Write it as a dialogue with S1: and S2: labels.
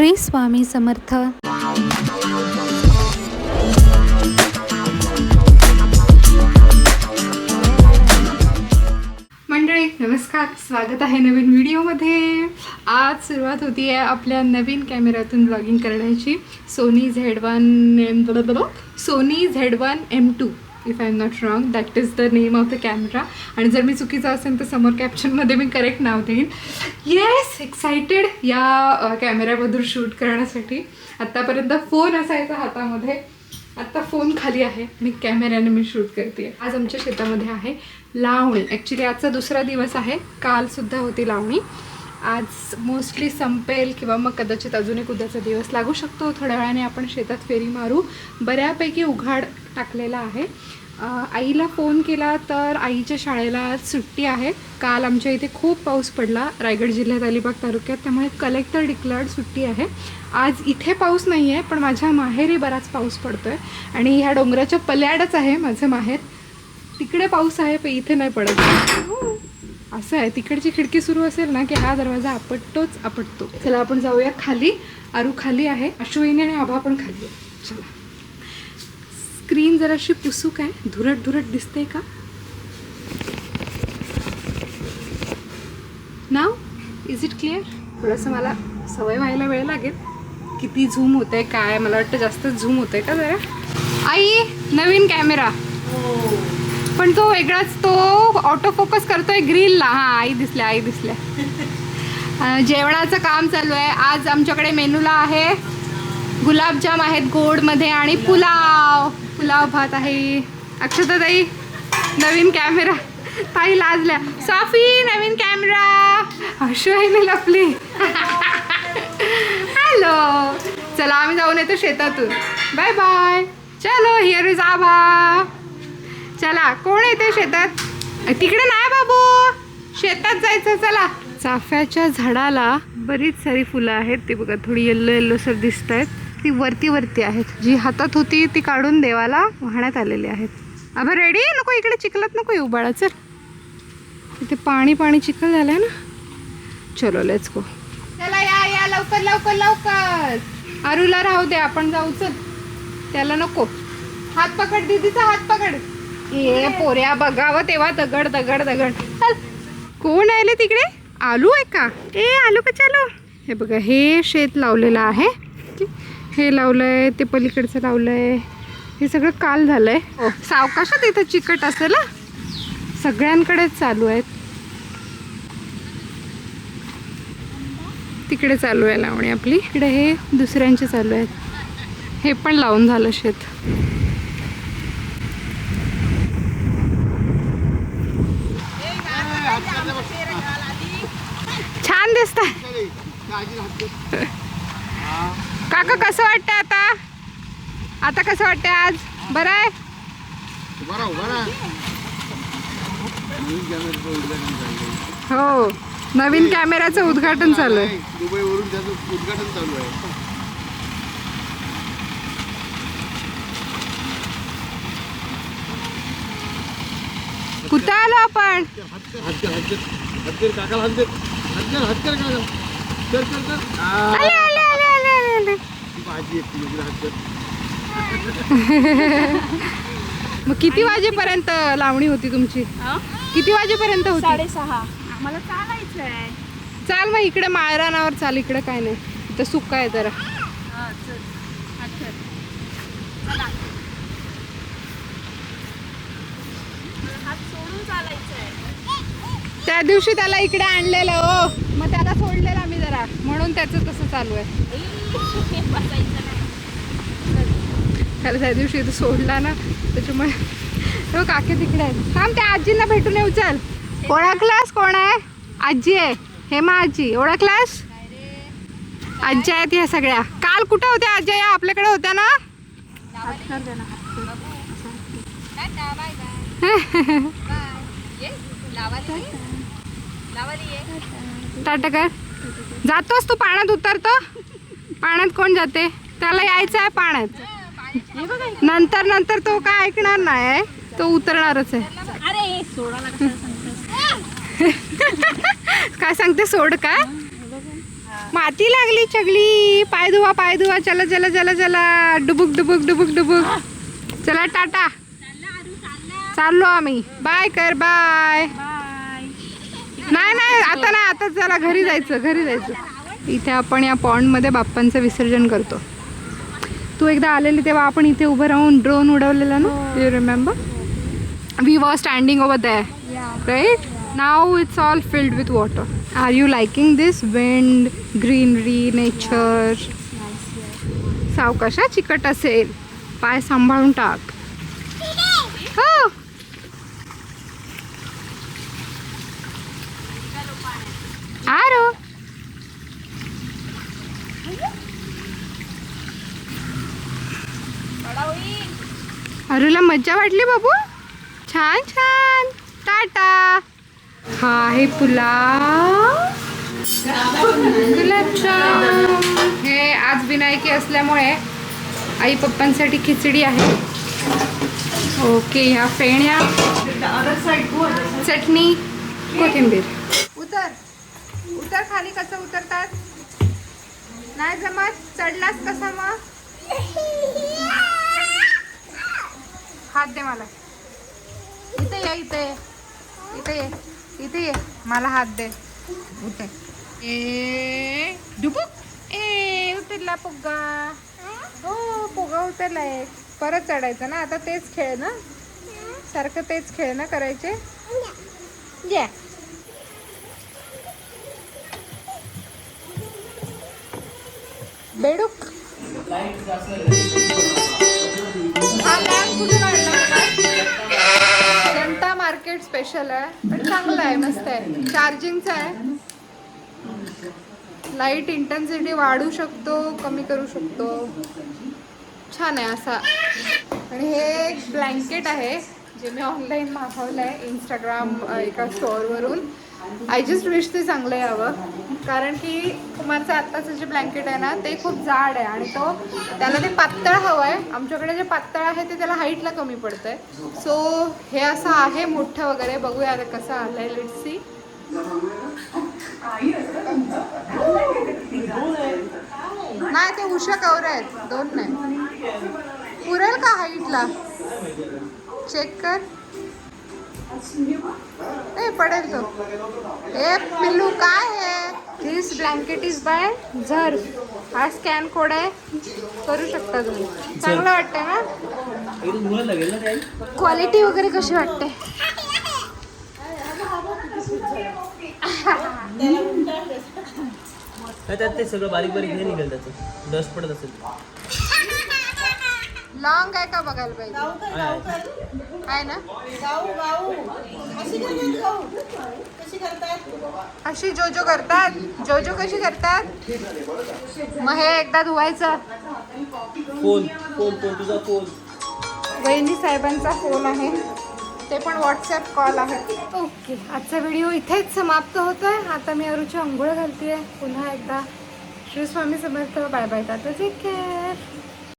S1: श्री स्वामी समर्थ.
S2: मंडळी नमस्कार. स्वागत आहे नवीन व्हिडिओमध्ये. आज सुरुवात होती आहे आपल्या नवीन कॅमेऱ्यातून ब्लॉगिंग करण्याची. Sony Z one M Sony Z one M two if I am not wrong that is the name of the camera आणि जर मी चुकीचं असेल तर समोर कॅप्शनमध्ये मी करेक्ट नाव देईन. येस एक्सायटेड या कॅमेऱ्यामधून शूट करण्यासाठी. आत्तापर्यंत फोन असायचा हातामध्ये. आत्ता फोन खाली आहे. मी कॅमेऱ्याने मी शूट करते. आज आमच्या शेतामध्ये आहे लावणी. ॲक्च्युली आजचा दुसरा दिवस आहे. कालसुद्धा होती लावणी. आज मोस्टली संपेल किंवा मग कदाचित अजून एक उद्याचा दिवस लागू शकतो. थोड्या वेळाने आपण शेतात फेरी मारू. बऱ्यापैकी उघाड टाकलेला आहे. आईला फोन केला तर आईच्या शाळेला आज सुट्टी आहे. काल आमच्या इथे खूप पाऊस पडला रायगड जिल्ह्यात अलिबाग तालुक्यात त्यामुळे कलेक्टर डिक्लेअर्ड सुट्टी आहे. आज इथे पाऊस नाही आहे पण माझ्या माहेरी बराच पाऊस पडतोय आणि ह्या डोंगराच्या पल्याडच आहे माझं माहेर. तिकडे पाऊस आहे पण इथे नाही पडत. हो. असं आहे. तिकडची खिडकी सुरू असेल ना की हा दरवाजा आपटतोच आपटतो. चला आपण जाऊया खाली. आरू खाली आहे. अश्विनी आणि आभा पण खाली आहे चला. स्क्रीन जराशी पुसूक आहे. धुरट धुरट दिसते का? नाव? इज इट क्लिअर थोडंसं मला सवय व्हायला वेळ लागेल. किती झूम होत आहे काय? मला वाटतं जास्त झूम होत आहे का जरा? आई नवीन कॅमेरा. पण तो वेगळाच तो ऑटो फोकस करतोय ग्रीलला हां आई दिसल्या आई दिसल्या. जेवणाचं काम चालू आहे. आज आमच्याकडे मेनूला आहे गुलाबजाम आहेत गोडमध्ये आणि पुलाव. पुलाव भात आहे. अक्षता ताई नवीन कॅमेरा ताई लाजल्या. साफी नवीन कॅमेरा अश्वाईने लपली. हॅलो चला आम्ही जाऊन येतो शेतातून. बाय बाय चलो हिअर इज आभा चला कोण येते शेतात? तिकडे नाही बाबू. शेतात जायचं चला. चाफ्याच्या झाडाला बरीच सारी फुलं आहेत. ती बघा थोडी येल्लो येल्लो सर दिसत आहेत ती वरती वरती आहेत. जी हातात होती ती काढून देवाला वाहण्यात आलेली आहेत. अबा रेडी नको इकडे चिखलात नको येऊ बाळा चल इथे पाणी पाणी चिखल झालंय ना. चलो लेट्स गो चला या या लवकर लवकर लवकर. अरुला राहू दे आपण जाऊ चल. त्याला नको. हात पकड दीदीचा हात पकड. ए पोऱ्या बघावं तेव्हा दगड दगड दगड. चल. कोण आले तिकडे? आलू आहे का? ए आलू का चालू हे बघा हे शेत लावलेलं आहे. हे लावलंय ते पलीकडचं लावलंय. हे सगळं काल झालंय. सावकाशात इथं चिकट असेल हं? सगळ्यांकडेच चालू आहेत. तिकडे चालू आहे लावणी आपली. इकडे हे दुसऱ्यांचे चालू आहेत. हे पण लावून झालं शेत. छान दिसत काका कसं वाटतं आता? आता कसं वाटतंय आज? बरं आहे? हो. नवीन कॅमेऱ्याचं उद्घाटन चालू आहे
S3: दुबईवरून त्याचं उद्घाटन चालू आहे.
S2: कुठं आलो आपण?
S3: हत्तर काका कर कर कर आ,
S2: आले आले आले आले आले आले मग किती वाजेपर्यंत लावणी होती तुमची? किती वाजेपर्यंत होती?
S4: साडेसहा. मला चालायचं आहे
S2: चाल मग इकडे माळरानावर चाल इकडे काय नाही. इथं सुक्का आहे जरा. त्या दिवशी त्याला इकडे आणलेलं हो. मग त्याला सोडलेलं आम्ही जरा. म्हणून त्याचं तसं चालू आहे. त्याला त्या दिवशी इथं सोडला ना त्याच्यामुळे हो काके तिकडे आहेत. थांब त्या आजींना भेटून येऊ चल. ओळखलास कोण आहे? आजी आहे. हेमा आजी. ओळखलास? आजी आहेत ह्या सगळ्या. काल कुठे होत्या आजी? या आपल्याकडे होत्या ना? टाटा कर. जातोस तू पाण्यात उतरतो? पाण्यात कोण जाते? त्याला यायचं आहे पाण्यात. नंतर नंतर तो काय ऐकणार नाही तो उतरणारच आहे. काय सांगते सोड काय?
S4: हा,
S2: माती लागली चगली. पाय धुवा पाय धुवा. चला चला चला चला. डुबुक डुबुक डुबुक डुबुक. चला टाटा. चाललो आम्ही. बाय कर बाय.
S4: बाय.
S2: नाही नाही आता नाही आता चला घरी जायचं घरी जायचं. इथे आपण या पॉन्डमध्ये बाप्पांचं विसर्जन करतो. तू एकदा आलेली तेव्हा आपण इथे उभं राहून ड्रोन उडवलेला ना? You remember we were standing over there right now it's all filled with water are you liking this wind greenery nature सावकाशा चिकट असेल. पाय सांभाळून टाक हो आरो अरुला मज्जा वाटली बाबू? छान छान. टाटा. हा आहे पुलाव. गुलाबजाम हे आज विनायकी असल्यामुळे आई पप्पांसाठी खिचडी आहे. ओके ह्या फेण्या चटणी कोथिंबीर. उतर. उतर खाली कसं उतरतात? नाही जमत? चढलास कसा मग? हात दे मला. इथे ये इथे ये. इथे ये इथे ये. मला हात दे. उठे. ए डुबुक ए उतरला पुग्गा हो पुगा उतरलाय. परत चढायचं ना? आता तेच खेळ ना? सारखं तेच खेळ ना करायचे? या बेडूक. हा लॅम्प कुठून जनता मार्केट स्पेशल आहे. पण चांगलं आहे मस्त आहे. चार्जिंगचं आहे. लाइट इंटेन्सिटी वाढू शकतो कमी करू शकतो. छान आहे असा. आणि हे एक ब्लँकेट आहे. जे मी ऑनलाईन मागवलं आहे इंस्टाग्राम एका स्टोअरवरून आय जस्ट विश ते चांगलं यावं. कारण की कुमारचं आत्ताचं जे ब्लँकेट आहे ना ते खूप जाड आहे आणि तो त्याला ते पातळ हवं आहे आमच्याकडे जे पातळ आहे ते त्याला हाईटला कमी पडतं आहे सो हे असं आहे मोठं वगैरे. बघूया आता कसं आलं आहे लेट सी नाही ते उषा कवर आहेत. दोन नाही. पुरेल का हाईटला चेक कर. ए पडेल तो. ए पिल्लू काय आहे दिस ब्लँकेट इज बाय झर हा स्कॅन कोड आहे. करू शकता तुम्ही. चांगलं वाटतंय ना क्वालिटी वगैरे कशी वाटते?
S1: त्यात ते सगळं बारीक बारीक हे निघेल त्याचं. डस्ट पडत असेल.
S2: लॉंग आहे का बघायला पाहिजे?
S1: आहे.
S2: आहे ना? अशी जो जो करतात जो जो कशी करतात? मग हे एकदा धुवायचं.
S1: फोन फोन फोन तुझा फोन.
S2: वहिनी साहेबांचा फोन आहे. ते पण व्हॉट्सॲप कॉल आहे. ओके आजचा व्हिडिओ इथेच समाप्त होतो आहे आता मी अरुची आंघोळ घालते पुन्हा एकदा Shri Swami Samarth. Bye bye tata take care